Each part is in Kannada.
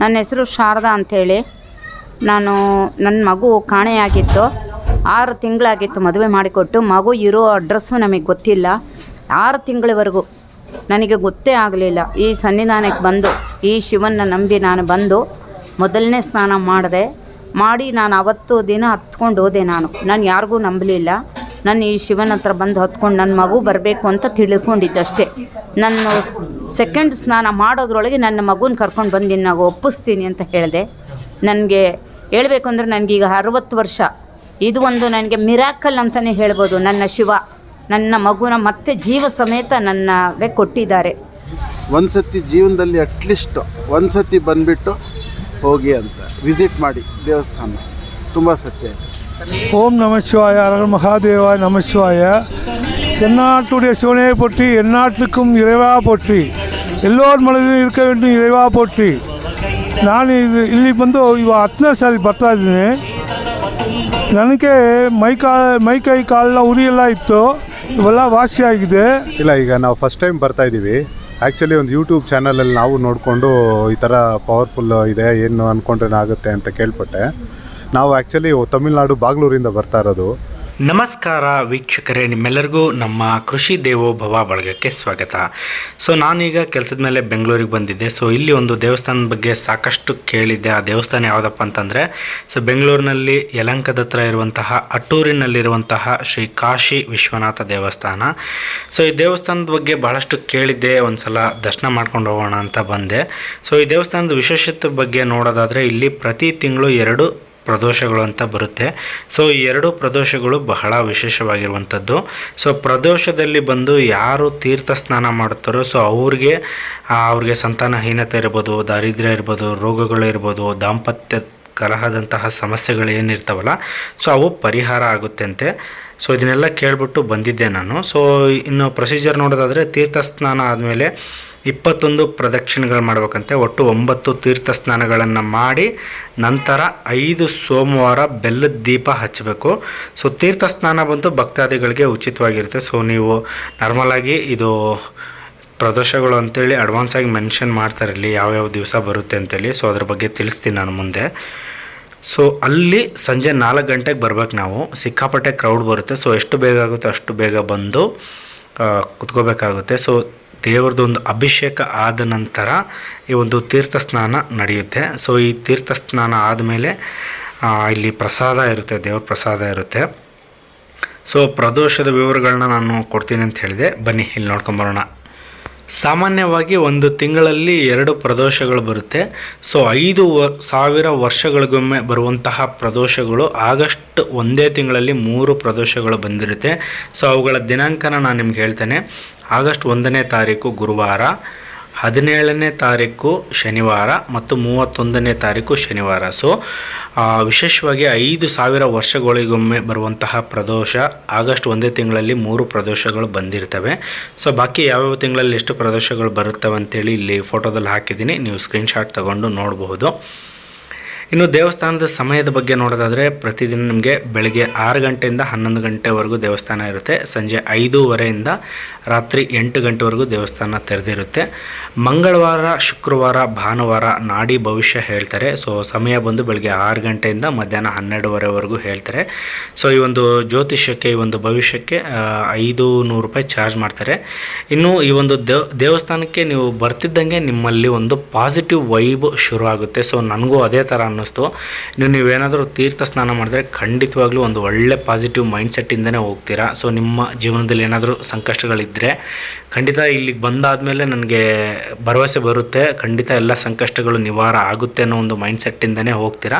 ನನ್ನ ಹೆಸರು ಶಾರದಾ ಅಂಥೇಳಿ. ನಾನು ನನ್ನ ಮಗು ಕಾಣೆಯಾಗಿತ್ತು. ಆರು ತಿಂಗಳಾಗಿತ್ತು ಮದುವೆ ಮಾಡಿಕೊಟ್ಟು. ಮಗು ಇರೋ ಅಡ್ರೆಸ್ಸು ನಮಗೆ ಗೊತ್ತಿಲ್ಲ. ಆರು ತಿಂಗಳವರೆಗೂ ನನಗೆ ಗೊತ್ತೇ ಆಗಲಿಲ್ಲ. ಈ ಸನ್ನಿಧಾನಕ್ಕೆ ಬಂದು, ಈ ಶಿವನ ನಂಬಿ ನಾನು ಬಂದು ಮೊದಲನೇ ಸ್ನಾನ ಮಾಡಿದೆ. ಮಾಡಿ ನಾನು ಅವತ್ತು ದಿನ ಹತ್ಕೊಂಡು ಹೋದೆ ನಾನು. ನಾನು ಯಾರಿಗೂ ನಂಬಲಿಲ್ಲ. ನಾನು ಈ ಶಿವನ ಹತ್ರ ಬಂದು ಹೊತ್ಕೊಂಡು ನನ್ನ ಮಗು ಬರಬೇಕು ಅಂತ ತಿಳ್ಕೊಂಡಿದ್ದಷ್ಟೇ. ನಾನು ಸೆಕೆಂಡ್ ಸ್ನಾನ ಮಾಡೋದ್ರೊಳಗೆ ನನ್ನ ಮಗುನ ಕರ್ಕೊಂಡು ಬಂದು ನಾವು ಒಪ್ಪಿಸ್ತೀನಿ ಅಂತ ಹೇಳಿದೆ. ನನಗೆ ಹೇಳಬೇಕು ಅಂದರೆ ನನಗೀಗ ಅರವತ್ತು ವರ್ಷ. ಇದು ಒಂದು ನನಗೆ ಮಿರಾಕಲ್ ಅಂತಲೇ ಹೇಳ್ಬೋದು. ನನ್ನ ಶಿವ, ನನ್ನ ಮಗುನ ಮತ್ತೆ ಜೀವ ಸಮೇತ ನನಗೆ ಕೊಟ್ಟಿದ್ದಾರೆ. ಒಂದು ಸತಿ ಜೀವನದಲ್ಲಿ ಅಟ್ಲೀಸ್ಟ್ ಒಂದು ಸತಿ ಬಂದುಬಿಟ್ಟು ಹೋಗಿ ಅಂತ. ವಿಸಿಟ್ ಮಾಡಿ ದೇವಸ್ಥಾನ. ತುಂಬ ಸತ್ಯ ಓಂ நம ಶಿವಾಯ அரகர் மகாதேவாய் நம ಶಿವಾಯ. எந்நாட்டுடைய சிவனையை ಪೋಟ್ರಿ எந்நாட்டுக்கும் இறைவா போற்றி எல்லோர் மனதிலும் இருக்க வேண்டும் ನಾನು ಇಲ್ಲಿ ಬಂದು ಇವಾಗ ಹತ್ತನೇ ಸಾರಿ ಬರ್ತಾ ಇದ್ದೀನಿ. ನನಗೆ ಮೈ ಕಾ, ಮೈ ಕೈ ಕಾಲೆಲ್ಲ ಉರಿಯೆಲ್ಲ ಇತ್ತು. ಇವೆಲ್ಲ ವಾಸಿಯಾಗಿದೆ ಇಲ್ಲ, ಈಗ ನಾವು ಫಸ್ಟ್ ಟೈಮ್ ಬರ್ತಾ ಇದ್ದೀವಿ. ಆ್ಯಕ್ಚುಲಿ ಒಂದು ಯೂಟ್ಯೂಬ್ ಚಾನಲಲ್ಲಿ ನಾವು ನೋಡಿಕೊಂಡು ಈ ಥರ ಪವರ್ಫುಲ್ ಇದೆ, ಏನು ಅಂದ್ಕೊಂಡ್ರೇನಾಗುತ್ತೆ ಅಂತ ಕೇಳ್ಪಟ್ಟೆ. ನಾವು ಆ್ಯಕ್ಚುಲಿ ತಮಿಳ್ನಾಡು ಬಾಗ್ಲೂರಿಂದ ಬರ್ತಾ ಇರೋದು. ನಮಸ್ಕಾರ ವೀಕ್ಷಕರೇ, ನಿಮ್ಮೆಲ್ಲರಿಗೂ ನಮ್ಮ ಕೃಷಿ ದೇವೋಭವ ಬಳಗಕ್ಕೆ ಸ್ವಾಗತ. ಸೊ ನಾನೀಗ ಕೆಲಸದ ಮೇಲೆ ಬೆಂಗಳೂರಿಗೆ ಬಂದಿದ್ದೆ. ಸೊ ಇಲ್ಲಿ ಒಂದು ದೇವಸ್ಥಾನದ ಬಗ್ಗೆ ಸಾಕಷ್ಟು ಕೇಳಿದ್ದೆ. ಆ ದೇವಸ್ಥಾನ ಯಾವುದಪ್ಪ ಅಂತಂದರೆ ಸೊ ಬೆಂಗಳೂರಿನಲ್ಲಿ ಯಲಂಕದ ಹತ್ರ ಇರುವಂತಹ, ಅಟ್ಟೂರಿನಲ್ಲಿರುವಂತಹ ಶ್ರೀ ಕಾಶಿ ವಿಶ್ವನಾಥ ದೇವಸ್ಥಾನ. ಸೊ ಈ ದೇವಸ್ಥಾನದ ಬಗ್ಗೆ ಬಹಳಷ್ಟು ಕೇಳಿದ್ದೆ. ಒಂದು ಸಲ ದರ್ಶನ ಮಾಡ್ಕೊಂಡು ಹೋಗೋಣ ಅಂತ ಬಂದೆ. ಸೊ ಈ ದೇವಸ್ಥಾನದ ವಿಶೇಷತೆ ಬಗ್ಗೆ ನೋಡೋದಾದರೆ, ಇಲ್ಲಿ ಪ್ರತಿ ತಿಂಗಳು ಎರಡು ಪ್ರದೋಷಗಳು ಅಂತ ಬರುತ್ತೆ. ಸೊ ಈ ಎರಡು ಪ್ರದೋಷಗಳು ಬಹಳ ವಿಶೇಷವಾಗಿರುವಂಥದ್ದು. ಸೊ ಪ್ರದೋಷದಲ್ಲಿ ಬಂದು ಯಾರು ತೀರ್ಥ ಸ್ನಾನ ಮಾಡ್ತಾರೋ ಸೊ ಅವ್ರಿಗೆ ಅವ್ರಿಗೆ ಸಂತಾನಹೀನತೆ ಇರ್ಬೋದು, ದಾರಿದ್ರ್ಯ ಇರ್ಬೋದು, ರೋಗಗಳು ಇರ್ಬೋದು, ದಾಂಪತ್ಯ ಕಲಹದಂತಹ ಸಮಸ್ಯೆಗಳು ಏನಿರ್ತಾವಲ್ಲ ಸೊ ಅವು ಪರಿಹಾರ ಆಗುತ್ತಂತೆ. ಸೊ ಇದನ್ನೆಲ್ಲ ಕೇಳಿಬಿಟ್ಟು ಬಂದಿದ್ದೆ ನಾನು. ಸೊ ಇನ್ನು ಪ್ರೊಸೀಜರ್ ನೋಡೋದಾದರೆ ತೀರ್ಥ ಸ್ನಾನ ಆದಮೇಲೆ ಇಪ್ಪತ್ತೊಂದು ಪ್ರದಕ್ಷಿಣೆಗಳು ಮಾಡಬೇಕಂತೆ. ಒಟ್ಟು ಒಂಬತ್ತು ತೀರ್ಥ ಸ್ನಾನಗಳನ್ನು ಮಾಡಿ ನಂತರ ಐದು ಸೋಮವಾರ ಬೆಲ್ಲದ ದೀಪ ಹಚ್ಚಬೇಕು ಸೊ ತೀರ್ಥ ಸ್ನಾನ ಬಂತು ಭಕ್ತಾದಿಗಳಿಗೆ ಉಚಿತವಾಗಿರುತ್ತೆ. ಸೊ ನೀವು ನಾರ್ಮಲಾಗಿ ಇದು ಪ್ರದೋಷಗಳು ಅಂತೇಳಿ ಅಡ್ವಾನ್ಸಾಗಿ ಮೆನ್ಷನ್ ಮಾಡ್ತಾರೆ. ಇಲ್ಲಿ ಯಾವ್ಯಾವ ದಿವಸ ಬರುತ್ತೆ ಅಂತೇಳಿ. ಸೊ ಅದ್ರ ಬಗ್ಗೆ ತಿಳಿಸ್ತೀನಿ ನಾನು ಮುಂದೆ. ಸೊ ಅಲ್ಲಿ ಸಂಜೆ ನಾಲ್ಕು ಗಂಟೆಗೆ ಬರ್ಬೇಕು ನಾವು. ಸಿಕ್ಕಾಪಟ್ಟೆ ಕ್ರೌಡ್ ಬರುತ್ತೆ. ಸೊ ಎಷ್ಟು ಬೇಗ ಆಗುತ್ತೆ ಅಷ್ಟು ಬೇಗ ಬಂದು ಕುತ್ಕೋಬೇಕಾಗುತ್ತೆ. ಸೊ ದೇವ್ರದ್ದು ಅಭಿಷೇಕ ಆದ ನಂತರ ಈ ಒಂದು ತೀರ್ಥ ಸ್ನಾನ ನಡೆಯುತ್ತೆ. ಸೊ ಈ ತೀರ್ಥ ಸ್ನಾನ ಆದಮೇಲೆ ಇಲ್ಲಿ ಪ್ರಸಾದ ಇರುತ್ತೆ, ದೇವ್ರ ಪ್ರಸಾದ ಇರುತ್ತೆ. ಸೊ ಪ್ರದೋಷದ ವಿವರಗಳನ್ನ ನಾನು ಕೊಡ್ತೀನಿ ಅಂತ ಹೇಳಿದೆ. ಬನ್ನಿ, ಇಲ್ಲಿ ನೋಡ್ಕೊಂಬರೋಣ. ಸಾಮಾನ್ಯವಾಗಿ ಒಂದು ತಿಂಗಳಲ್ಲಿ ಎರಡು ಪ್ರದೋಷಗಳು ಬರುತ್ತೆ. ಸೊ ಐದು ವ, ಸಾವಿರ ವರ್ಷಗಳಿಗೊಮ್ಮೆ ಬರುವಂತಹ ಪ್ರದೋಷಗಳು ಆಗಸ್ಟ್ ಒಂದೇ ತಿಂಗಳಲ್ಲಿ ಮೂರು ಪ್ರದೋಷಗಳು ಬಂದಿರುತ್ತೆ. ಸೊ ಅವುಗಳ ದಿನಾಂಕನ ನಾನು ನಿಮ್ಗೆ ಹೇಳ್ತೇನೆ. ಆಗಸ್ಟ್ ಒಂದನೇ ತಾರೀಕು ಗುರುವಾರ. ಹದಿನೇಳನೇ ತಾರೀಕು ಶನಿವಾರ ಮತ್ತು ಮೂವತ್ತೊಂದನೇ ತಾರೀಕು ಶನಿವಾರ. ಸೊ ವಿಶೇಷವಾಗಿ ಐದು ಸಾವಿರ ವರ್ಷಗಳಿಗೊಮ್ಮೆ ಬರುವಂತಹ ಪ್ರದೋಷ ಆಗಸ್ಟ್ ಒಂದೇ ತಿಂಗಳಲ್ಲಿ ಮೂರು ಪ್ರದೋಷಗಳು ಬಂದಿರ್ತವೆ. ಸೊ ಬಾಕಿ ಯಾವ್ಯಾವ ತಿಂಗಳಲ್ಲಿ ಎಷ್ಟು ಪ್ರದೋಷಗಳು ಬರುತ್ತವೆ ಅಂತೇಳಿ ಇಲ್ಲಿ ಫೋಟೋದಲ್ಲಿ ಹಾಕಿದ್ದೀನಿ. ನೀವು ಸ್ಕ್ರೀನ್ಶಾಟ್ ತಗೊಂಡು ನೋಡಬಹುದು. ಇನ್ನು ದೇವಸ್ಥಾನದ ಸಮಯದ ಬಗ್ಗೆ ನೋಡೋದಾದರೆ ಪ್ರತಿದಿನ ನಿಮಗೆ ಬೆಳಗ್ಗೆ ಆರು ಗಂಟೆಯಿಂದ ಹನ್ನೊಂದು ಗಂಟೆವರೆಗೂ ದೇವಸ್ಥಾನ ಇರುತ್ತೆ. ಸಂಜೆ ಐದೂವರೆಯಿಂದ ರಾತ್ರಿ ಎಂಟು ಗಂಟೆವರೆಗೂ ದೇವಸ್ಥಾನ ತೆರೆದಿರುತ್ತೆ. ಮಂಗಳವಾರ, ಶುಕ್ರವಾರ, ಭಾನುವಾರ ನಾಡಿ ಭವಿಷ್ಯ ಹೇಳ್ತಾರೆ. ಸೊ ಸಮಯ ಬಂದು ಬೆಳಗ್ಗೆ ಆರು ಗಂಟೆಯಿಂದ ಮಧ್ಯಾಹ್ನ ಹನ್ನೆರಡುವರೆವರೆಗೂ ಹೇಳ್ತಾರೆ. ಸೊ ಈ ಒಂದು ಜ್ಯೋತಿಷ್ಯಕ್ಕೆ, ಈ ಒಂದು ಭವಿಷ್ಯಕ್ಕೆ ಐದು ನೂರು ರೂಪಾಯಿ ಚಾರ್ಜ್ ಮಾಡ್ತಾರೆ. ಇನ್ನು ಈ ಒಂದು ದೇವ್, ದೇವಸ್ಥಾನಕ್ಕೆ ನೀವು ಬರ್ತಿದ್ದಂಗೆ ನಿಮ್ಮಲ್ಲಿ ಒಂದು ಪಾಸಿಟಿವ್ ವೈಬ್ ಶುರು ಆಗುತ್ತೆ ಸೊ ನನಗೂ ಅದೇ ಥರ ಅನ್ನಿಸ್ತು. ನೀವು ನೀವೇನಾದರೂ ತೀರ್ಥ ಸ್ನಾನ ಮಾಡಿದ್ರೆ ಖಂಡಿತವಾಗ್ಲೂ ಒಂದು ಒಳ್ಳೆ ಪಾಸಿಟಿವ್ ಮೈಂಡ್ಸೆಟ್ಟಿಂದನೇ ಹೋಗ್ತೀರಾ. ಸೊ ನಿಮ್ಮ ಜೀವನದಲ್ಲಿ ಏನಾದರೂ ಸಂಕಷ್ಟಗಳಿದ್ದರೆ ಖಂಡಿತ ಇಲ್ಲಿಗೆ ಬಂದಾದಮೇಲೆ ನನಗೆ ಭರವಸೆ ಬರುತ್ತೆ. ಖಂಡಿತ ಎಲ್ಲ ಸಂಕಷ್ಟಗಳು ನಿವಾರ ಆಗುತ್ತೆ ಅನ್ನೋ ಒಂದು ಮೈಂಡ್ಸೆಟ್ಟಿಂದನೇ ಹೋಗ್ತೀರಾ.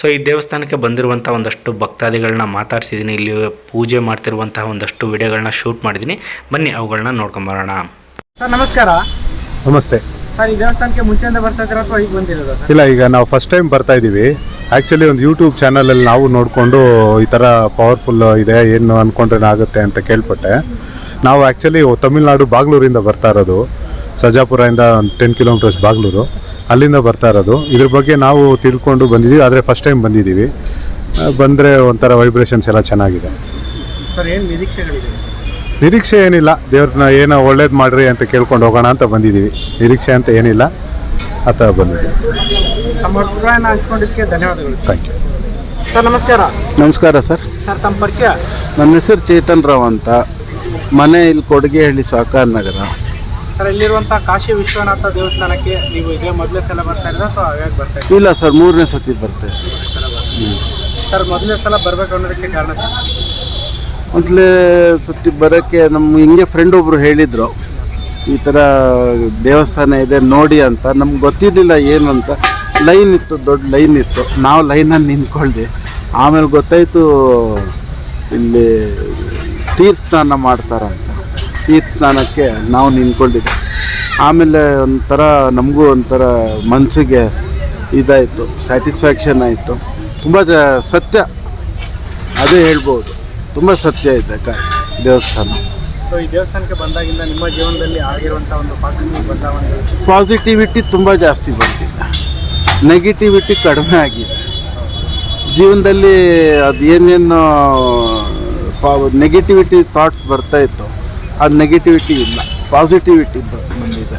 ಸೊ ಈ ದೇವಸ್ಥಾನಕ್ಕೆ ಬಂದಿರುವಂಥ ಒಂದಷ್ಟು ಭಕ್ತಾದಿಗಳನ್ನ ಮಾತಾಡ್ಸಿದ್ದೀನಿ ಇಲ್ಲಿ ಪೂಜೆ ಮಾಡ್ತಿರುವಂತಹ ಒಂದಷ್ಟು ವಿಡಿಯೋಗಳನ್ನ ಶೂಟ್ ಮಾಡಿದ್ದೀನಿ ಬನ್ನಿ ಅವುಗಳನ್ನ ನೋಡ್ಕೊಂಬರೋಣ ಸರ್ ನಮಸ್ಕಾರ. ನಮಸ್ತೆ. ಸರ್ ಈ ದೇವಸ್ಥಾನಕ್ಕೆ ಮುಂಚೆಯಿಂದ ಬರ್ತಾ ಇದ್ದೀರಾ ಅಥವಾ ಈಗ ಬಂದಿರೋದು ಸರ್? ಇಲ್ಲ ಈಗ ನಾವು ಫಸ್ಟ್ ಟೈಮ್ ಬರ್ತಾ ಇದ್ದೀವಿ. ಆ್ಯಕ್ಚುಲಿ ಒಂದು ಯೂಟ್ಯೂಬ್ ಚಾನಲಲ್ಲಿ ನಾವು ನೋಡಿಕೊಂಡು ಈ ಥರ ಪವರ್ಫುಲ್ ಇದೆ ಏನು ಅಂದ್ಕೊಂಡ್ರೆ ಆಗುತ್ತೆ ಅಂತ ಕೇಳ್ಪಟ್ಟೆ. ನಾವು ಆ್ಯಕ್ಚುಲಿ ತಮಿಳ್ನಾಡು ಬಾಗ್ಲೂರಿಂದ ಬರ್ತಾ ಇರೋದು. ಸಜಾಪುರದಿಂದ ಒಂದು ಟೆನ್ ಕಿಲೋಮೀಟರ್ಸ್ ಬಾಗ್ಲೂರು. ಅಲ್ಲಿಂದ ಬರ್ತಾ ಇರೋದು. ಇದ್ರ ಬಗ್ಗೆ ನಾವು ತಿಳ್ಕೊಂಡು ಬಂದಿದ್ದೀವಿ ಆದರೆ ಫಸ್ಟ್ ಟೈಮ್ ಬಂದಿದ್ದೀವಿ. ಬಂದರೆ ಒಂಥರ ವೈಬ್ರೇಷನ್ಸ್ ಎಲ್ಲ ಚೆನ್ನಾಗಿದೆ. ಸರ್ ಏನು ನಿರೀಕ್ಷೆಗಳಿದೆ? ನಿರೀಕ್ಷೆ ಏನಿಲ್ಲ. ದೇವ್ರನ್ನ ಏನೋ ಒಳ್ಳೇದು ಮಾಡ್ರಿ ಅಂತ ಕೇಳ್ಕೊಂಡು ಹೋಗೋಣ ಅಂತ ಬಂದಿದ್ದೀವಿ. ನಿರೀಕ್ಷೆ ಅಂತ ಏನಿಲ್ಲ. ಆ ಥರ ಬಂದಿದೆ ತಮ್ಮ ಅಭಿಪ್ರಾಯನ ಹಂಚ್ಕೊಂಡಿದ್ದಕ್ಕೆ ಧನ್ಯವಾದಗಳು. ಥ್ಯಾಂಕ್ ಯು ಸರ್ ನಮಸ್ಕಾರ. ನಮಸ್ಕಾರ ಸರ್. ಸರ್ ತಮ್ಮ ಪರಿಚಯ. ನನ್ನ ಹೆಸರು ಚೇತನ್ ರಾವ್ ಅಂತ. ಮನೆ ಇಲ್ಲಿ ಕೊಡಗೇಹಳ್ಳಿ ಸಹಕಾರ ನಗರ. ಸರ್ ಇಲ್ಲಿರುವಂಥ ಕಾಶಿ ವಿಶ್ವನಾಥ ದೇವಸ್ಥಾನಕ್ಕೆ ನೀವು ಇದೇ ಮೊದಲೇ ಸಲ ಬರ್ತಾ ಇದ್ದೀರಾ ಅಥವಾ ಯಾವಾಗ ಬರ್ತಾ ಇದ್ದೀರಾ? ಇಲ್ಲ ಸರ್ ಮೂರನೇ ಸತಿ ಬರ್ತೇವೆ ಸರ್ ಮೊದಲನೇ ಸಲ ಬರ್ಬೇಕು ಅನ್ನೋದಕ್ಕೆ ಕಾರಣ ಸರ್? ಮೊದಲೇ ಸತಿ ಬರೋಕ್ಕೆ ನಮ್ಮ ಹಿಂಗೆ ಫ್ರೆಂಡ್ ಒಬ್ಬರು ಹೇಳಿದರು, ಈ ಥರ ದೇವಸ್ಥಾನ ಇದೆ ನೋಡಿ ಅಂತ. ನಮ್ಗೆ ಗೊತ್ತಿರಲಿಲ್ಲ ಏನು ಅಂತ. ಲೈನ್ ಇತ್ತು, ದೊಡ್ಡ ಲೈನ್ ಇತ್ತು. ನಾವು ಲೈನಲ್ಲಿ ನಿಂತ್ಕೊಳ್ದೆ. ಆಮೇಲೆ ಗೊತ್ತಾಯಿತು, ಇಲ್ಲಿ ತೀರ್ಥ ಸ್ನಾನ ಮಾಡ್ತಾರಂತ ತೀರ್ಥ ಸ್ನಾನಕ್ಕೆ ನಾವು ನಿಂತ್ಕೊಂಡಿದ್ದೆ ಆಮೇಲೆ ಒಂಥರ ನಮಗೂ ಒಂಥರ ಮನಸ್ಸಿಗೆ ಇದಾಯಿತು ಸ್ಯಾಟಿಸ್ಫ್ಯಾಕ್ಷನ್ ಆಯಿತು. ತುಂಬ ಸತ್ಯ. ಅದೇ ಹೇಳ್ಬೋದು. ತುಂಬ ಸತ್ಯ ಇದೆ ಕ ದೇವಸ್ಥಾನ. ಸೊ ಈ ದೇವಸ್ಥಾನಕ್ಕೆ ಬಂದಾಗಿಂದ ನಿಮ್ಮ ಜೀವನದಲ್ಲಿ ಆಗಿರುವಂಥ ಒಂದು ಪಾಸಿಟಿವ್ ಪಾಸಿಟಿವಿಟಿ ತುಂಬ ಜಾಸ್ತಿ ಬಂದಿದೆ. ನೆಗೆಟಿವಿಟಿ ಕಡಿಮೆ ಆಗಿದೆ. ಜೀವನದಲ್ಲಿ ಅದು ಏನೇನು ನೆಗೆಟಿವಿಟಿ ಥಾಟ್ಸ್ ಬರ್ತಾ ಇತ್ತು. ಅದು ನೆಗೆಟಿವಿಟಿ ಇಲ್ಲ. ಪಾಸಿಟಿವಿಟಿ ಬಂದಿದೆ.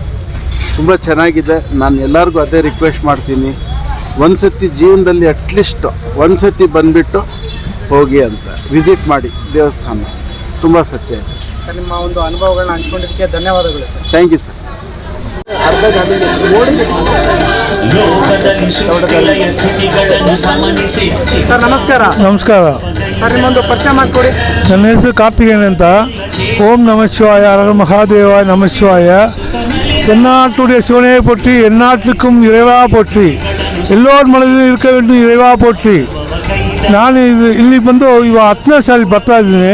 ತುಂಬ ಚೆನ್ನಾಗಿದೆ. ನಾನು ಎಲ್ಲರಿಗೂ ಅದೇ ರಿಕ್ವೆಸ್ಟ್ ಮಾಡ್ತೀನಿ. ಒಂದು ಸತಿ ಜೀವನದಲ್ಲಿ ಅಟ್ಲೀಸ್ಟ್ ಒಂದು ಸತಿ ಬಂದುಬಿಟ್ಟು ಹೋಗಿ ಅಂತ ವಿಸಿಟ್ ಮಾಡಿ ದೇವಸ್ಥಾನ ತುಂಬ ಸತ್ಯ ಇದೆ ಸರ್ ನಿಮ್ಮ ಒಂದು ಅನುಭವಗಳನ್ನ ಹಂಚ್ಕೊಂಡಿದ್ದಕ್ಕೆ ಧನ್ಯವಾದಗಳು ಸರ್ ಥ್ಯಾಂಕ್ ಯು ಸರ್ ಲೋಕದಲ್ಲಿ ಸೃಷ್ಟಿಲಯ ಸ್ಥಿತಿಗಳನ್ನು ಸಮನಿಸಿ ಸರ್ ನಮಸ್ಕಾರ ನಮಸ್ಕಾರ ಸರ್ ನಿಮ್ಮೊಂದು ಪರಿಚಯ ಮಾಡಿಕೊಡಿ ನನ್ನ ಹೆಸರು ಕಾರ್ತಿಕೇಯನ್ ಅಂತ ಓಂ ನಮ ಶಿವಾಯ ಹರ மகாதேவா நம சிவாய தென்னாட்டுடைய சிவனையை போற்றி எந்நாட்டுக்கும் இறைவா போற்றி எல்லோர் மனதிலும் இருக்க வேண்டும் இறைவா போற்றி ನಾನು ಇದು ಇಲ್ಲಿ ಬಂದು ಇವಾಗ ಹತ್ತನೇ ಸಾಲಿ ಬರ್ತಾ ಇದ್ದೀನಿ.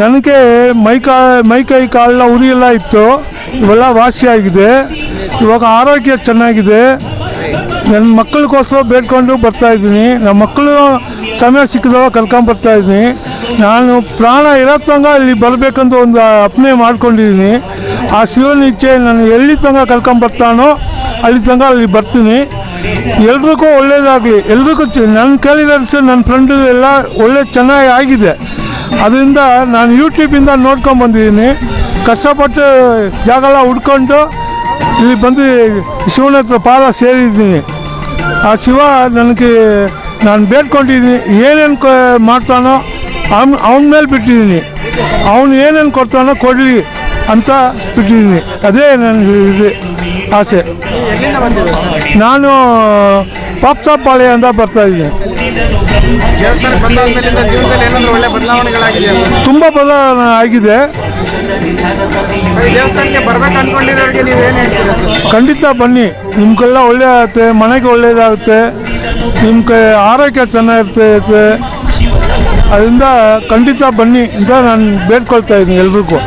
ನನಗೆ ಮೈ ಕಾ, ಮೈ ಕೈ ಕಾಲೆಲ್ಲ ಉರಿ ಎಲ್ಲ ಇತ್ತು. ಇವೆಲ್ಲ ವಾಸಿಯಾಗಿದೆ ಇವಾಗ ಆರೋಗ್ಯ ಚೆನ್ನಾಗಿದೆ. ನನ್ನ ಮಕ್ಕಳಿಗೋಸ್ಕರ ಬೇಡ್ಕೊಂಡು ಬರ್ತಾ ಇದ್ದೀನಿ. ನಮ್ಮ ಮಕ್ಕಳು ಸಮಯ ಸಿಕ್ಕಿದಾಗ ಕರ್ಕೊಂಡು ಬರ್ತಾ ಇದ್ದೀನಿ. ನಾನು ಪ್ರಾಣ ಇರೋ ತನಕ ಇಲ್ಲಿ ಬರಬೇಕಂತ ಒಂದು ಅಪ್ನೆ ಮಾಡ್ಕೊಂಡಿದ್ದೀನಿ. ಆ ಶಿವನ ಇಚ್ಛೆ ನಾನು ಎಲ್ಲಿ ತನಕ ಕರ್ಕೊಂಡು ಬರ್ತಾನೋ ಅಲ್ಲಿ ತನಕ ಅಲ್ಲಿ ಬರ್ತೀನಿ. ಎಲ್ರಿಗೂ ಒಳ್ಳೇದಾಗಲಿ. ಎಲ್ರಿಗೂ ನನ್ನ ಕೇಳಿದಷ್ಟು ನನ್ನ ಫ್ರೆಂಡು ಎಲ್ಲ ಒಳ್ಳೆ ಚೆನ್ನಾಗಿ ಆಗಿದೆ. ಅದರಿಂದ ನಾನು ಯೂಟ್ಯೂಬಿಂದ ನೋಡ್ಕೊಂಡು ಬಂದಿದ್ದೀನಿ. ಕಷ್ಟಪಟ್ಟು ಜಾಗ ಎಲ್ಲ ಹುಡ್ಕೊಂಡು ಇಲ್ಲಿ ಬಂದು ಶಿವನ ಹತ್ರ ಪಾದ ಸೇರಿದ್ದೀನಿ. ಆ ಶಿವ ನನಗೆ, ನಾನು ಬೇಡ್ಕೊಂಡಿದ್ದೀನಿ. ಏನೇನು ಕೊ ಮಾಡ್ತಾನೋ ಅವ್ನ, ಅವನ ಮೇಲೆ ಬಿಟ್ಟಿದ್ದೀನಿ. ಅವನು ಏನೇನು ಕೊಡ್ತಾನೋ ಕೊಡಲಿ ಅಂತ ಬಿಟ್ಟಿದ್ದೀನಿ. ಅದೇ ನನ್ನ ಇದು. ಆಸೆ. ನಾನು ಪಾಪ್ಸಾಪಾಳ್ಯ ಅಂತ ಬರ್ತಾ ಇದ್ದೀನಿ. ತುಂಬ ಬದಲಾವಣೆ ಆಗಿದೆ. ಖಂಡಿತ ಬನ್ನಿ. ನಿಮ್ಗೆಲ್ಲ ಒಳ್ಳೆಯಾಗುತ್ತೆ ಮನೆಗೆ ಒಳ್ಳೇದಾಗುತ್ತೆ. ಕೈ ಆರೋಗ್ಯ ಚೆನ್ನಾಗಿರ್ತೈತೆ ಅದರಿಂದ ಖಂಡಿತ ಬನ್ನಿ ಅಂತ ನಾನು ಬೇಡ್ಕೊಳ್ತಾ ಇದ್ದೀನಿ ಎಲ್ರಿಗೂ.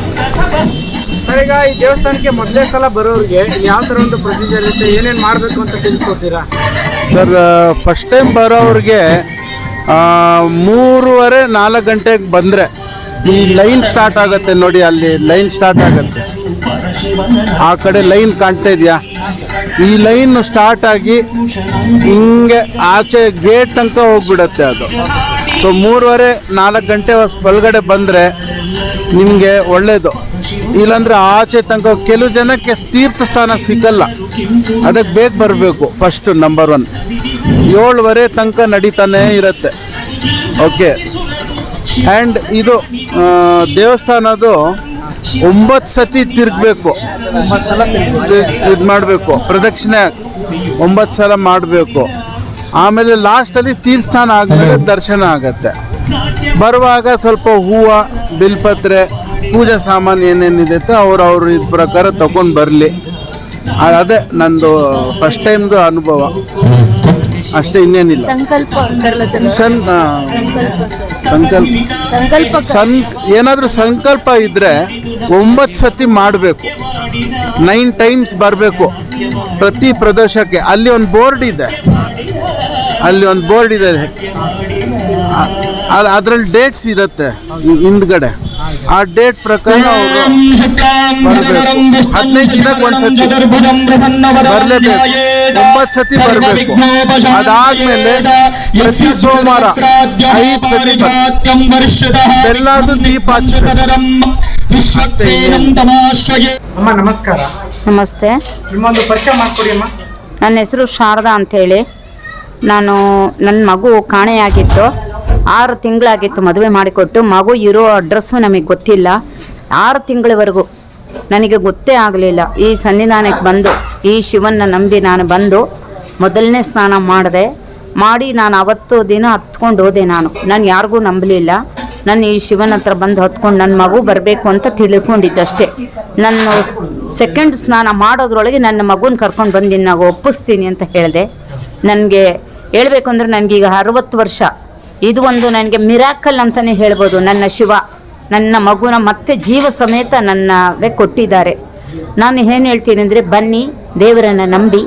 ಈಗ ಈ ದೇವಸ್ಥಾನಕ್ಕೆ ಮೊದಲೇ ಸಲ ಬರೋರಿಗೆ ಯಾವ ಥರ ಒಂದು ಪ್ರೊಸೀಜರ್ ಇರುತ್ತೆ, ಏನೇನು ಮಾಡಬೇಕು ಅಂತ ತಿಳಿಸ್ಕೊಡ್ತೀರಾ? ಸರ್ ಫಸ್ಟ್ ಟೈಮ್ ಬರೋರಿಗೆ ಮೂರುವರೆ ನಾಲ್ಕು ಗಂಟೆಗೆ ಬಂದರೆ ಈ ಲೈನ್ ಸ್ಟಾರ್ಟ್ ಆಗುತ್ತೆ ನೋಡಿ ಅಲ್ಲಿ, ಲೈನ್ ಸ್ಟಾರ್ಟ್ ಆಗುತ್ತೆ. ಆ ಕಡೆ ಲೈನ್ ಕಾಣ್ತಾ ಇದೆಯಾ? ಈ ಲೈನ್ ಸ್ಟಾರ್ಟ್ ಆಗಿ ಹಿಂಗೆ ಆಚೆ ಗೇಟ್ ತನಕ ಹೋಗ್ಬಿಡತ್ತೆ ಅದು. ಸೊ ಮೂರುವರೆ ನಾಲ್ಕು ಗಂಟೆ ಒಳಗಡೆ ಬಂದರೆ ನಿಮಗೆ ಒಳ್ಳೆಯದು ಇಲ್ಲಾಂದರೆ ಆಚೆ ತನಕ ಕೆಲವು ಜನಕ್ಕೆ ತೀರ್ಥ ಸ್ಥಾನ ಸಿಗಲ್ಲ. ಅದಕ್ಕೆ ಬೇಗ ಬರಬೇಕು ಫಸ್ಟು ನಂಬರ್ ಒನ್ ಏಳುವರೆ ತನಕ ನಡೀತಾನೆ ಇರುತ್ತೆ. ಓಕೆ ಆ್ಯಂಡ್ ಇದು ದೇವಸ್ಥಾನದು ಒಂಬತ್ತು ಸತಿ ತಿರುಗಬೇಕು. ಇದು ಮಾಡಬೇಕು, ಪ್ರದಕ್ಷಿಣೆ ಒಂಬತ್ತು ಸಲ ಮಾಡಬೇಕು. ಆಮೇಲೆ ಲಾಸ್ಟಲ್ಲಿ ತೀರ್ಥಾನ ಆದಮೇಲೆ ದರ್ಶನ ಆಗತ್ತೆ. ಬರುವಾಗ ಸ್ವಲ್ಪ ಹೂವು ಬಿಲ್ಪತ್ರೆ ಪೂಜಾ ಸಾಮಾನು ಏನೇನಿದೆ ಅವ್ರು ಅವ್ರ ಇದ್ ಪ್ರಕಾರ ತಗೊಂಡು ಬರಲಿ. ಅದೇ ನಂದು ಫಸ್ಟ್ ಟೈಮ್ದು ಅನುಭವ. ಅಷ್ಟೇ ಇನ್ನೇನಿಲ್ಲ. ಸನ್ ಸಂಕಲ್ಪ. ಸಂಕಲ್ಪ. ಸಂ ಏನಾದರೂ ಸಂಕಲ್ಪ ಇದ್ದರೆ ಒಂಬತ್ತು ಸತಿ ಮಾಡಬೇಕು. ನೈನ್ ಟೈಮ್ಸ್ ಬರಬೇಕು ಪ್ರತಿ ಪ್ರದೇಶಕ್ಕೆ. ಅಲ್ಲಿ ಒಂದು ಬೋರ್ಡ್ ಇದೆ. ಅಲ್ಲಿ ಒಂದು ಬೋರ್ಡ್ ಇದೆ. ಅದರಲ್ಲಿ ಡೇಟ್ಸ್ ಇರುತ್ತೆ ಹಿ- ಹಿಂದ್ಗಡೆ. ಆ ಡೇಟ್ ಪ್ರಕಾರ ಅವರು ಹದಿನೈದು ದಿನಕ್ಕೆ ಒಂದ್ಸತಿ ಬರಲೇಬೇಕು. ಒಂಬತ್ತು ಸತಿ ಬರಬೇಕು. ಅದಾದ್ಮೇಲೆ ಪ್ರತಿ ಸೋಮವಾರ ಐದು ಸತಿ ಬೆಲ್ಲದು ದೀಪ ಅಮ್ಮ ನಮಸ್ಕಾರ. ನಮಸ್ತೆ. ನಿಮ್ಮೊಂದು ಪರಿಚಯ ಮಾಡ್ಕೊಡಿ ಅಮ್ಮ. ನನ್ನ ಹೆಸರು ಶಾರದಾ ಹೇಳಿ ನಾನು ನನ್ನ ಮಗು ಕಾಣೆಯಾಗಿತ್ತು ಆರು ತಿಂಗಳಾಗಿತ್ತು ಮದುವೆ ಮಾಡಿಕೊಟ್ಟು ಮಗು ಇರೋ ಅಡ್ರೆಸ್ಸು ನಮಗೆ ಗೊತ್ತಿಲ್ಲ. ಆರು ತಿಂಗಳವರೆಗೂ ನನಗೆ ಗೊತ್ತೇ ಆಗಲಿಲ್ಲ. ಈ ಸನ್ನಿಧಾನಕ್ಕೆ ಬಂದು, ಈ ಶಿವನ ನಂಬಿ ನಾನು ಬಂದು ಮೊದಲನೇ ಸ್ನಾನ ಮಾಡಿದೆ. ಮಾಡಿ ನಾನು ಅವತ್ತು ದಿನ ಹತ್ಕೊಂಡು ಹೋದೆ ನಾನು. ನಾನು ಯಾರಿಗೂ ನಂಬಲಿಲ್ಲ. ನಾನು ಈ ಶಿವನ ಹತ್ರ ಬಂದು ಹತ್ಕೊಂಡು ನನ್ನ ಮಗು ಬರಬೇಕು ಅಂತ ತಿಳ್ಕೊಂಡಿದ್ದಷ್ಟೇ. ನಾನು ಸೆಕೆಂಡ್ ಸ್ನಾನ ಮಾಡೋದ್ರೊಳಗೆ ನನ್ನ ಮಗುನ ಕರ್ಕೊಂಡು ಬಂದು ನಾವು ಒಪ್ಪಿಸ್ತೀನಿ ಅಂತ ಹೇಳಿದೆ. ನನಗೆ ಹೇಳಬೇಕು ಅಂದರೆ ನನಗೀಗ ಅರವತ್ತು ವರ್ಷ. ಇದು ಒಂದು ನನಗೆ ಮಿರಾಕಲ್ ಅಂತಲೇ ಹೇಳ್ಬೋದು. ನನ್ನ ಶಿವ, ನನ್ನ ಮಗುನ ಮತ್ತೆ ಜೀವ ಸಮೇತ ನನಗೆ ಕೊಟ್ಟಿದ್ದಾರೆ. ನಾನು ಏನು ಹೇಳ್ತೀನಿ ಅಂದರೆ, ಬನ್ನಿ, ದೇವರನ್ನು ನಂಬಿ,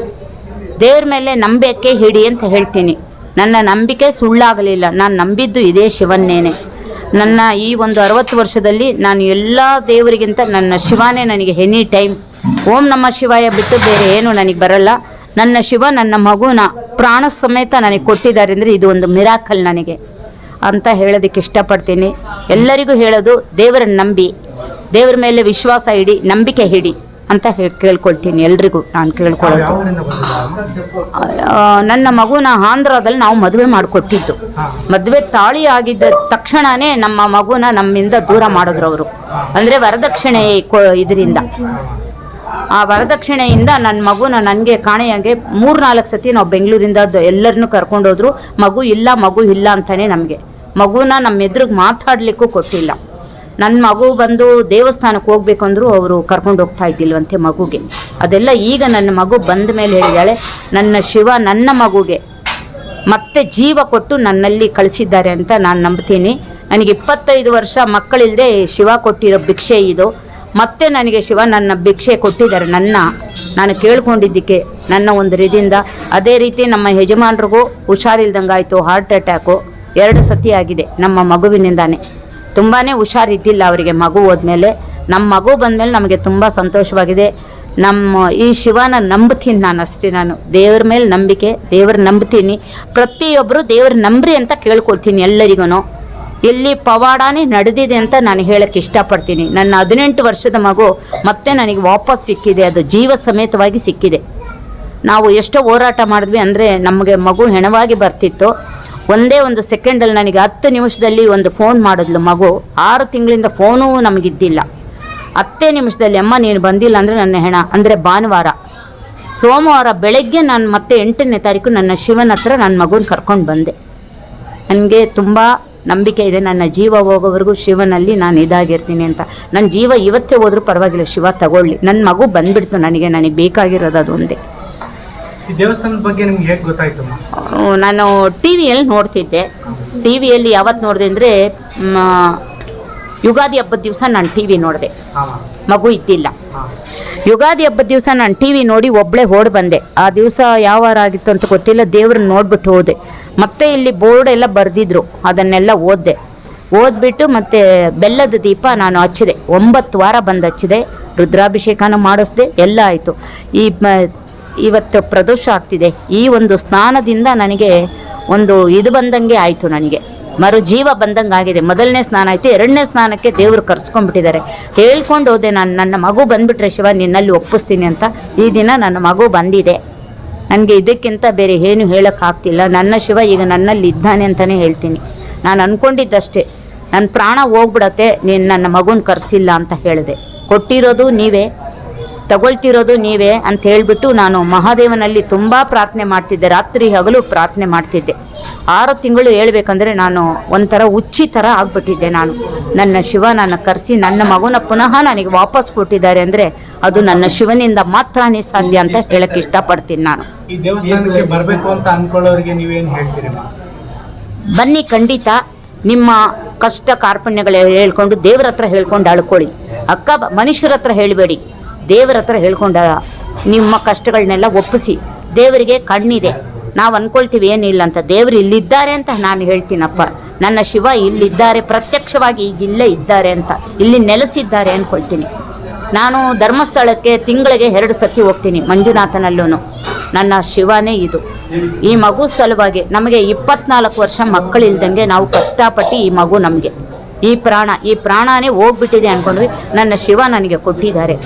ದೇವ್ರ ಮೇಲೆ ನಂಬಿಕೆ ಹಿಡಿ ಅಂತ ಹೇಳ್ತೀನಿ. ನನ್ನ ನಂಬಿಕೆ ಸುಳ್ಳಾಗಲಿಲ್ಲ. ನಾನು ನಂಬಿದ್ದು ಇದೇ ಶಿವನ್ನೇನೆ. ನನ್ನ ಈ ಒಂದು ಅರವತ್ತು ವರ್ಷದಲ್ಲಿ ನಾನು ಎಲ್ಲ ದೇವರಿಗಿಂತ ನನ್ನ ಶಿವನೇ ನನಗೆ ಎನಿ ಟೈಮ್. ಓಂ ನಮ್ಮ ಶಿವಾಯ ಬಿಟ್ಟು ಬೇರೆ ಏನು ನನಗೆ ಬರಲ್ಲ. ನನ್ನ ಶಿವ, ನನ್ನ ಮಗುನ ಪ್ರಾಣ ಸಮೇತ ನನಗೆ ಕೊಟ್ಟಿದ್ದಾರೆ ಅಂದರೆ ಇದು ಒಂದು ಮಿರಾಕಲ್ ನನಗೆ ಅಂತ ಹೇಳೋದಕ್ಕೆ ಇಷ್ಟಪಡ್ತೀನಿ. ಎಲ್ಲರಿಗೂ ಹೇಳೋದು, ದೇವರನ್ನ ನಂಬಿ, ದೇವರ ಮೇಲೆ ವಿಶ್ವಾಸ ಇಡಿ, ನಂಬಿಕೆ ಹಿಡಿ ಅಂತ ಹೇಳಿ ಕೇಳ್ಕೊಳ್ತೀನಿ ಎಲ್ರಿಗೂ ನಾನು ಕೇಳ್ಕೊಳ್ಳೋದು. ನನ್ನ ಮಗುನ ಆಂಧ್ರದಲ್ಲಿ ನಾವು ಮದುವೆ ಮಾಡಿಕೊಟ್ಟಿದ್ದು. ಮದುವೆ ತಾಳಿ ಆಗಿದ್ದ ತಕ್ಷಣನೇ ನಮ್ಮ ಮಗುನ ನಮ್ಮಿಂದ ದೂರ ಮಾಡಿದ್ರು ಅವರು. ಅಂದರೆ ವರದಕ್ಷಿಣೆ ಇದರಿಂದ. ಆ ವರದಕ್ಷಿಣೆಯಿಂದ ನನ್ನ ಮಗುನ ನನಗೆ ಕಾಣೆಯಾಗೆ ಮೂರ್ನಾಲ್ಕು ಸತಿ ನಾವು ಬೆಂಗಳೂರಿಂದ ಎಲ್ಲರನ್ನೂ ಕರ್ಕೊಂಡೋದ್ರು ಮಗು ಇಲ್ಲ ಮಗು ಇಲ್ಲ ಅಂತಾನೆ ನಮಗೆ. ಮಗುನ ನಮ್ಮ ಎದುರಿಗೆ ಮಾತಾಡಲಿಕ್ಕೂ ಕೊಟ್ಟಿಲ್ಲ. ನನ್ನ ಮಗು ಬಂದು ದೇವಸ್ಥಾನಕ್ಕೆ ಹೋಗ್ಬೇಕು ಅಂದರೂ ಅವರು ಕರ್ಕೊಂಡು ಹೋಗ್ತಾ ಇದ್ದಿಲ್ವಂತೆ ಮಗುಗೆ. ಅದೆಲ್ಲ ಈಗ ನನ್ನ ಮಗು ಬಂದ ಮೇಲೆ ಹೇಳಿದಾಳೆ, ನನ್ನ ಶಿವ ನನ್ನ ಮಗುಗೆ. ಮತ್ತೆ ಜೀವ ಕೊಟ್ಟು ನನ್ನಲ್ಲಿ ಕಳಿಸಿದ್ದಾರೆ ಅಂತ ನಾನು ನಂಬ್ತೀನಿ. ನನಗೆ ಇಪ್ಪತ್ತೈದು ವರ್ಷ ಮಕ್ಕಳಿಲ್ಲದೆ ಶಿವ ಕೊಟ್ಟಿರೋ ಭಿಕ್ಷೆ ಇದು. ಮತ್ತೆ ನನಗೆ ಶಿವ ನನ್ನ ಭಿಕ್ಷೆ ಕೊಟ್ಟಿದ್ದಾರೆ. ನನ್ನ, ನಾನು ಕೇಳ್ಕೊಂಡಿದ್ದಕ್ಕೆ ನನ್ನ ಒಂದು ರೀತಿಯಿಂದ ಅದೇ ರೀತಿ ನಮ್ಮ ಯಜಮಾನ್ರಿಗೂ ಹುಷಾರಿಲ್ದಂಗಾಯಿತು ಹಾರ್ಟ್ ಅಟ್ಯಾಕು ಎರಡು ಸತಿ ಆಗಿದೆ ನಮ್ಮ ಮಗುವಿನಿಂದಾನೆ. ತುಂಬಾ ಹುಷಾರಿದ್ದಿಲ್ಲ ಅವರಿಗೆ ಮಗು ಹೋದ್ಮೇಲೆ. ನಮ್ಮ ಮಗು ಬಂದಮೇಲೆ ನಮಗೆ ತುಂಬ ಸಂತೋಷವಾಗಿದೆ. ನಮ್ಮ, ಈ ಶಿವನ ನಂಬ್ತೀನಿ ನಾನು ಅಷ್ಟೇ ನಾನು. ದೇವ್ರ ಮೇಲೆ ನಂಬಿಕೆ, ದೇವ್ರ ನಂಬ್ತೀನಿ ಪ್ರತಿಯೊಬ್ಬರು ದೇವ್ರ ನಂಬ್ರಿ ಅಂತ ಕೇಳ್ಕೊಳ್ತೀನಿ ಎಲ್ಲರಿಗೂ ಎಲ್ಲಿ ಪವಾಡಾನೇ ನಡೆದಿದೆ ಅಂತ ನಾನು ಹೇಳಕ್ಕೆ ಇಷ್ಟಪಡ್ತೀನಿ. ನನ್ನ ಹದಿನೆಂಟು ವರ್ಷದ ಮಗು ಮತ್ತೆ ನನಗೆ ವಾಪಸ್ ಸಿಕ್ಕಿದೆ. ಅದು ಜೀವ ಸಮೇತವಾಗಿ ಸಿಕ್ಕಿದೆ. ನಾವು ಎಷ್ಟೋ ಹೋರಾಟ ಮಾಡಿದ್ವಿ ಅಂದರೆ ನಮಗೆ ಮಗು ಹೆಣವಾಗಿ ಬರ್ತಿತ್ತು. ಒಂದೇ ಒಂದು ಸೆಕೆಂಡಲ್ಲಿ ನನಗೆ ಹತ್ತು ನಿಮಿಷದಲ್ಲಿ ಒಂದು ಫೋನ್ ಮಾಡಿದ್ಲು ಮಗು. ಆರು ತಿಂಗಳಿಂದ ಫೋನೂ ನಮಗಿದ್ದಿಲ್ಲ. ಹತ್ತೇ ನಿಮಿಷದಲ್ಲಿ, ಅಮ್ಮ, ನೀನು ಬಂದಿಲ್ಲ ಅಂದರೆ ನನ್ನ ಹೆಣ, ಅಂದರೆ ಭಾನುವಾರ. ಸೋಮವಾರ ಬೆಳಗ್ಗೆ ನಾನು ಮತ್ತೆ ಎಂಟನೇ ತಾರೀಕು ನನ್ನ ಶಿವನ ಹತ್ರ ನನ್ನ ಮಗುನ ಕರ್ಕೊಂಡು ಬಂದೆ. ನನಗೆ ತುಂಬ ನಂಬಿಕೆ ಇದೆ. ನನ್ನ ಜೀವ ಹೋಗೋವರೆಗೂ ಶಿವನಲ್ಲಿ ನಾನು ಇದಾಗಿರ್ತೀನಿ ಅಂತ. ನನ್ನ ಜೀವ ಇವತ್ತೇ ಹೋದರೂ ಪರವಾಗಿಲ್ಲ. ಶಿವ ತಗೊಳ್ಳಿ. ನನ್ನ ಮಗು ಬಂದ್ಬಿಡ್ತು ನನಗೆ. ನನಗೆ ಬೇಕಾಗಿರೋದು ಅದು ಒಂದೇ. ದೇವಸ್ಥಾನದ ಬಗ್ಗೆ ನಿಮ್ಗೆ ಹೇಗೆ ಗೊತ್ತಾಯ್ತು ನಾನು ಟಿ ವಿಯಲ್ಲಿ ನೋಡ್ತಿದ್ದೆ. ಟಿ ವಿಯಲ್ಲಿ ಯಾವತ್ತು ನೋಡಿದೆ ಅಂದರೆ ಯುಗಾದಿ ಹಬ್ಬದ ದಿವಸ ನಾನು ಟಿ ವಿ ನೋಡಿದೆ. ಮಗು ಇದ್ದಿಲ್ಲ. ಯುಗಾದಿ ಹಬ್ಬದ ದಿವಸ ನಾನು ಟಿ ವಿ ನೋಡಿ ಒಬ್ಬಳೇ ಓಡಿ ಬಂದೆ. ಆ ದಿವಸ ಯಾವ ವಾರ ಆಗಿತ್ತು ಅಂತ ಗೊತ್ತಿಲ್ಲ. ದೇವ್ರನ್ನ ನೋಡ್ಬಿಟ್ಟು ಹೋದೆ. ಮತ್ತೆ ಇಲ್ಲಿ ಬೋರ್ಡ್ ಎಲ್ಲ ಬರೆದಿದ್ರು, ಅದನ್ನೆಲ್ಲ ಓದಿದೆ. ಓದ್ಬಿಟ್ಟು ಮತ್ತೆ ಬೆಲ್ಲದ ದೀಪ ನಾನು ಹಚ್ಚಿದೆ. ಒಂಬತ್ತು ವಾರ ಬಂದು ಹಚ್ಚಿದೆ. ರುದ್ರಾಭಿಷೇಕನೂ ಮಾಡಿಸ್ದೆ, ಎಲ್ಲ ಆಯಿತು. ಈ ಇವತ್ತು ಪ್ರದೋಷ ಆಗ್ತಿದೆ. ಈ ಒಂದು ಸ್ನಾನದಿಂದ ನನಗೆ ಒಂದು ಇದು ಬಂದಂಗೆ ಆಯಿತು ನನಗೆ. ಮರು ಜೀವ ಬಂದಂಗೆ ಆಗಿದೆ. ಮೊದಲನೇ ಸ್ನಾನ ಆಯಿತು, ಎರಡನೇ ಸ್ನಾನಕ್ಕೆ ದೇವರು ಕರ್ಸ್ಕೊಂಡ್ಬಿಟ್ಟಿದ್ದಾರೆ. ಹೇಳ್ಕೊಂಡು ಹೋದೆ ನಾನು, ನನ್ನ ಮಗು ಬಂದುಬಿಟ್ರೆ ಶಿವ, ನಿನ್ನಲ್ಲಿ ಒಪ್ಪಿಸ್ತೀನಿ ಅಂತ. ಈ ದಿನ ನನ್ನ ಮಗು ಬಂದಿದೆ. ನನಗೆ ಇದಕ್ಕಿಂತ ಬೇರೆ ಏನು ಹೇಳೋಕ್ಕಾಗ್ತಿಲ್ಲ ನನ್ನ ಶಿವ ಈಗ ನನ್ನಲ್ಲಿ ಇದ್ದಾನೆ ಅಂತಲೇ ಹೇಳ್ತೀನಿ. ನಾನು ಅಂದ್ಕೊಂಡಿದ್ದಷ್ಟೇ ನನ್ನ ಪ್ರಾಣ ಹೋಗ್ಬಿಡತ್ತೆ, ನೀನು ನನ್ನ ಮಗುನ ಕರೆಸಿಲ್ಲ ಅಂತ ಹೇಳಿದೆ. ಕೊಟ್ಟಿರೋದು ನೀವೇ, ತಗೊಳ್ತಿರೋದು ನೀವೇ ಅಂತ ಹೇಳಿಬಿಟ್ಟು ನಾನು ಮಹಾದೇವನಲ್ಲಿ ತುಂಬ ಪ್ರಾರ್ಥನೆ ಮಾಡ್ತಿದ್ದೆ. ರಾತ್ರಿ ಹಗಲು ಪ್ರಾರ್ಥನೆ ಮಾಡ್ತಿದ್ದೆ. ಆರು ತಿಂಗಳು ಹೇಳ್ಬೇಕಂದ್ರೆ ನಾನು ಒಂಥರ ಹುಚ್ಚಿ ಥರ ಆಗ್ಬಿಟ್ಟಿದ್ದೆ ನಾನು. ನನ್ನ ಶಿವ ನನ್ನ ಕರೆಸಿ ನನ್ನ ಮಗುನ ಪುನಃ ನನಗೆ ವಾಪಸ್ ಕೊಟ್ಟಿದ್ದಾರೆ ಅಂದರೆ ಅದು ನನ್ನ ಶಿವನಿಂದ ಮಾತ್ರನೇ ಸಾಧ್ಯ ಅಂತ ಹೇಳಕ್ ಇಷ್ಟಪಡ್ತೀನಿ ನಾನು. ಈ ದೇವಸ್ಥಾನಕ್ಕೆ ಬರಬೇಕು ಅಂತ ಅನ್ಕೊಳ್ಳೋರಿಗೆ ನೀವೇನು ಹೇಳ್ತೀರಿ ಅಮ್ಮ ಬನ್ನಿ ಖಂಡಿತ ನಿಮ್ಮ ಕಷ್ಟ ಕಾರ್ಪಣ್ಯಗಳ ಹೇಳ್ಕೊಂಡು ದೇವ್ರ ಹತ್ರ ಹೇಳ್ಕೊಂಡು ಅಳ್ಕೊಳ್ಳಿ. ಅಕ್ಕ ಮನುಷ್ಯರ ಹತ್ರ ಹೇಳಬೇಡಿ. ದೇವರ ಹತ್ರ ಹೇಳ್ಕೊಂಡ ನಿಮ್ಮ ಕಷ್ಟಗಳನ್ನೆಲ್ಲ ಒಪ್ಪಿಸಿ. ದೇವರಿಗೆ ಕಣ್ಣಿದೆ. ನಾವು ಅನ್ಕೊಳ್ತೀವಿ ಏನಿಲ್ಲ ಅಂತ. ದೇವರು ಇಲ್ಲಿದ್ದಾರೆ ಅಂತ ನಾನು ಹೇಳ್ತೀನಪ್ಪ. ನನ್ನ ಶಿವ ಇಲ್ಲಿದ್ದಾರೆ ಪ್ರತ್ಯಕ್ಷವಾಗಿ ಈಗ ಇಲ್ಲೇ ಇದ್ದಾರೆ ಅಂತ. ಇಲ್ಲಿ ನೆಲೆಸಿದ್ದಾರೆ ಅಂದ್ಕೊಳ್ತೀನಿ ನಾನು ಧರ್ಮಸ್ಥಳಕ್ಕೆ ತಿಂಗಳಿಗೆ ಎರಡು ಸತಿ ಹೋಗ್ತೀನಿ ಮಂಜುನಾಥನಲ್ಲೂ ನನ್ನ ಶಿವನೇ ಇದು. ಈ ಮಗು ಸಲುವಾಗಿ ನಮಗೆ ಇಪ್ಪತ್ನಾಲ್ಕು ವರ್ಷ ಮಕ್ಕಳಿಲ್ದಂಗೆ ನಾವು ಕಷ್ಟಪಟ್ಟು ಈ ಮಗು ನಮಗೆ. ಈ ಪ್ರಾಣ ಈ ಪ್ರಾಣನೇ ಹೋಗ್ಬಿಟ್ಟಿದೆ ಅಂದ್ಕೊಂಡ್ವಿ ನನ್ನ ಶಿವ ನನಗೆ ಕೊಟ್ಟಿದ್ದಾರೆ.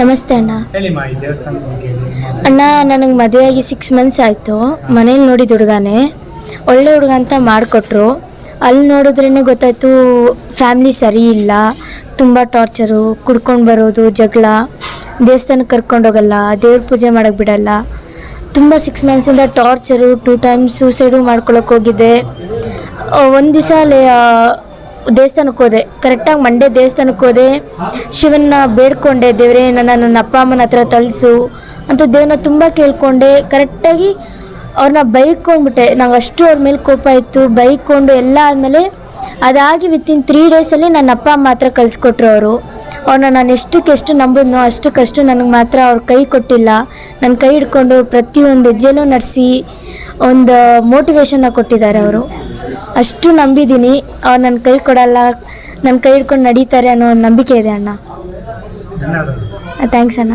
ನಮಸ್ತೆ ಅಣ್ಣ. ಅಣ್ಣ ನನಗೆ ಮದುವೆಯಾಗಿ ಸಿಕ್ಸ್ ಮಂತ್ಸ್ ಆಯಿತು. ಮನೇಲಿ ನೋಡಿದ ಹುಡುಗನೇ. ಒಳ್ಳೆ ಹುಡುಗ ಅಂತ ಮಾಡಿಕೊಟ್ರು. ಅಲ್ಲಿ ನೋಡಿದ್ರೇ ಗೊತ್ತಾಯ್ತು ಫ್ಯಾಮ್ಲಿ ಸರಿ ಇಲ್ಲ. ತುಂಬ ಟಾರ್ಚರು ಕುಡ್ಕೊಂಡು ಬರೋದು, ಜಗಳ. ದೇವಸ್ಥಾನಕ್ಕೆ ಕರ್ಕೊಂಡೋಗಲ್ಲ ದೇವ್ರ ಪೂಜೆ ಮಾಡೋಕ್ಕೆ ಬಿಡಲ್ಲ. ತುಂಬ ಸಿಕ್ಸ್ ಮಂತ್ಸಿಂದ ಟಾರ್ಚರು ಟೂ ಟೈಮ್ಸ್ ಸೂಸೈಡು ಮಾಡ್ಕೊಳಕ್ಕೆ ಹೋಗಿದ್ದೆ. ಒಂದು ದಿವಸ ಅಲ್ಲಿ ದೇವಸ್ಥಾನಕ್ಕೆ ಹೋದೆ. ಕರೆಕ್ಟಾಗಿ ಮಂಡ್ಯ ದೇವಸ್ಥಾನಕ್ಕೆ ಹೋದೆ. ಶಿವನ್ನ ಬೇಡ್ಕೊಂಡೆ, ದೇವರೇ, ನನ್ನ ನನ್ನ ಅಪ್ಪ, ಅಮ್ಮನ ಹತ್ರ ತಲ್ಸು ಅಂತ ದೇವ್ರನ್ನ ತುಂಬ ಕೇಳ್ಕೊಂಡೆ. ಕರೆಕ್ಟಾಗಿ ಅವ್ರನ್ನ ಬೈಕೊಂಡ್ಬಿಟ್ಟೆ. ನಂಗೆ ಅಷ್ಟು ಅವ್ರ ಮೇಲೆ ಕೋಪ ಇತ್ತು. ಬೈಕೊಂಡು ಎಲ್ಲ ಆದಮೇಲೆ ಅದಾಗಿ ವಿತಿನ್ ತ್ರೀ ಡೇಸಲ್ಲಿ ನನ್ನ ಅಪ್ಪ ಅಮ್ಮ ಹತ್ರ ಕಳಿಸ್ಕೊಟ್ರು ಅವರು. ಅವ್ರನ್ನ ನಾನು ಎಷ್ಟಕ್ಕೆಷ್ಟು ನಂಬಿದ್ನೋ ಅಷ್ಟಕ್ಕಷ್ಟು ನನಗೆ ಮಾತ್ರ ಅವ್ರ ಕೈ ಕೊಟ್ಟಿಲ್ಲ. ನನ್ನ ಕೈ ಹಿಡ್ಕೊಂಡು ಪ್ರತಿಯೊಂದು ಹೆಜ್ಜೆಲೂ ನಡೆಸಿ ಒಂದು ಮೋಟಿವೇಶನ್ನ ಕೊಟ್ಟಿದ್ದಾರೆ ಅವರು. ಅಷ್ಟು ನಂಬಿದ್ದೀನಿ ಅವ್ರು ನನ್ನ ಕೈ ಕೊಡಲ್ಲ. ನನ್ನ ಕೈ ಹಿಡ್ಕೊಂಡು ನಡೀತಾರೆ ಅನ್ನೋ ಒಂದು ನಂಬಿಕೆ ಇದೆ ಅಣ್ಣ. ಥ್ಯಾಂಕ್ಸ್ ಅಣ್ಣ.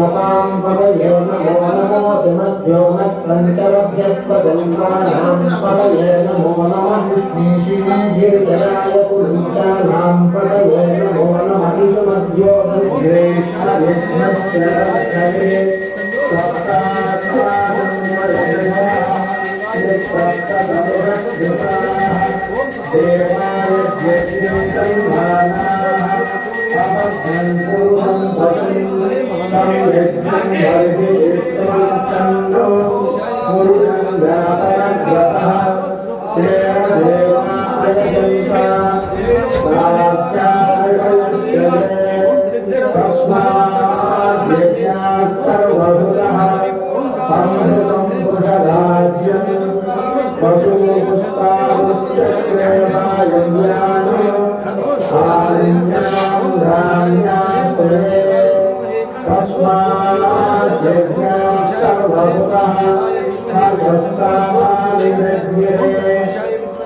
స్మతాం పదయో నమో నమో సుమద్యోన పంచవభ్యస్పదుంగానాం పదయే నమో నమ శ్రీశిరీగిరిజరాయ పురుషానాం పదయే నమో నమ సుమద్యోన శ్రేష్ఠ విష్ణశ్చరే సప్తా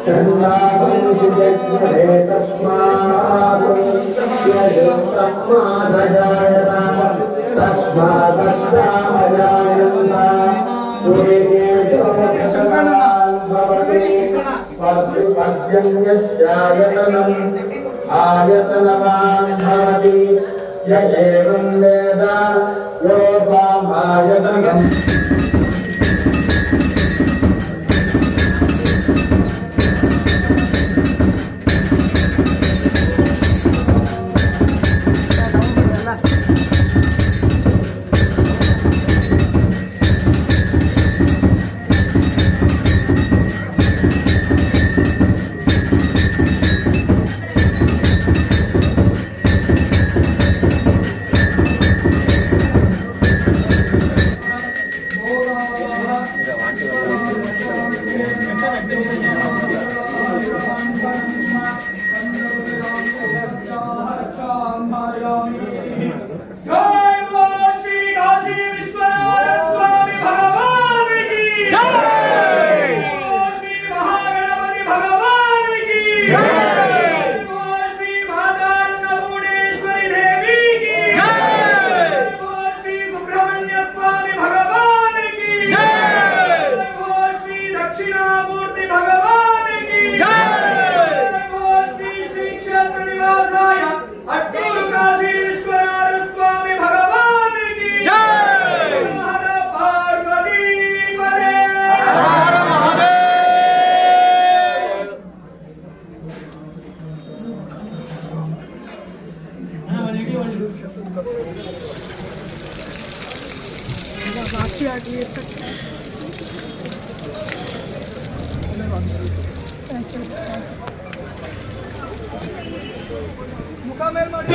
చండాగంజగద్వరే తస్మాదయాయన తస్మాదయాయన పద్యస్యాయతనం ఆయతనవాన్ భవతి య ఏవం వేద యోపామాయతనం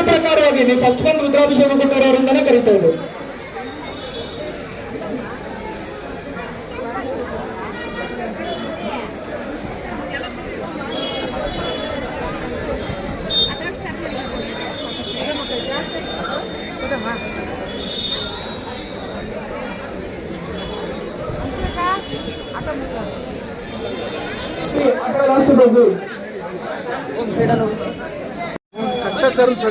ಪ್ರಕಾರವಾಗಿ ನೀವು ಫಸ್ಟ್ ಬಂದು ರುದ್ರಾಭಿಷೇಕ ಕೊಟ್ಟವರಿಂದನೇ ಕರಿತಾ ಇದ್ದು ಆ ಕಡೆ ಲಾಸ್ಟ್ ಬಂದು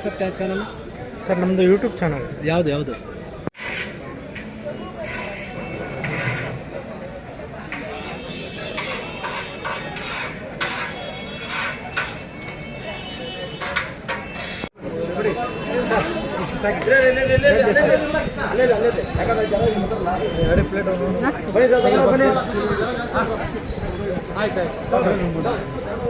ಫುಲ್ ಸರ್ ನಮ್ಮದು ಯೂಟ್ಯೂಬ್ ಚಾನಲ್ ಯಾವುದು ಯಾವುದು?